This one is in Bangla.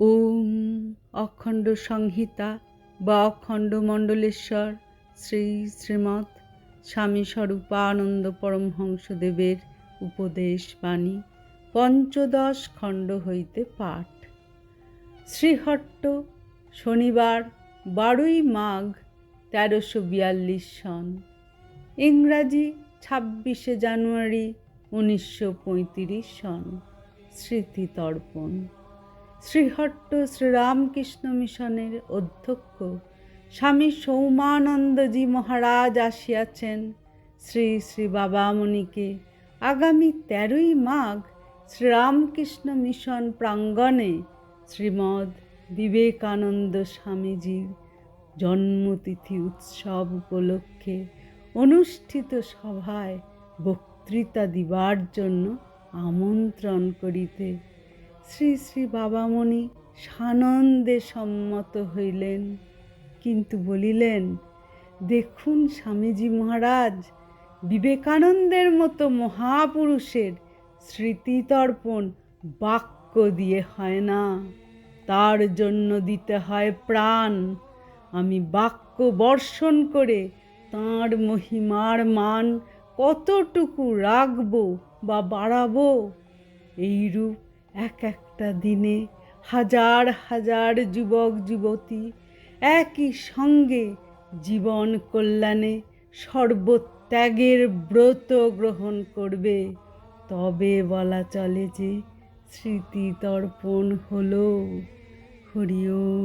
ওম অখণ্ড সংহিতা বা অখণ্ড মণ্ডলেশ্বর শ্রী শ্রীমৎ স্বামী স্বরূপানন্দ পরমহংসদেবের উপদেশ বাণী, পঞ্চদশ খণ্ড হইতে পাঠ। শ্রীহট্ট, শনিবার, বারোই মাঘ, তেরোশো বিয়াল্লিশ সন। ইংরাজি, ছাব্বিশে জানুয়ারি, উনিশশো পঁয়ত্রিশ সন। স্মৃতিতর্পণ। শ্রীহট্ট শ্রীরামকৃষ্ণ মিশনের অধ্যক্ষ স্বামী সৌমানন্দজি মহারাজ আসিয়াছেন শ্রী শ্রী বাবামণিকে। আগামী তেরোই মাঘ শ্রীরামকৃষ্ণ মিশন প্রাঙ্গণে শ্রীমদ বিবেকানন্দ স্বামীজির জন্মতিথি উৎসব উপলক্ষে অনুষ্ঠিত সভায় বক্তৃতা দিবার জন্য আমন্ত্রণ করিতে শ্রী শ্রী বাবামণি সানন্দে সম্মত হইলেন। কিন্তু বলিলেন, দেখুন স্বামীজি মহারাজ, বিবেকানন্দের মতো মহাপুরুষের স্মৃতিতর্পণ বাক্য দিয়ে হয় না। তার জন্য দিতে হয় প্রাণ। আমি বাক্য বর্ষণ করে তাঁর মহিমার মান কতটুকু রাখব বা বাড়াবো, এইরূপ এক একটা দিনে হাজার হাজার যুবক যুবতী একই সঙ্গে জীবন কল্যাণে সর্বত্যাগের ব্রত গ্রহণ করবে। তবে বলা চলে যে স্মৃতি তর্পণ হলো। হরিও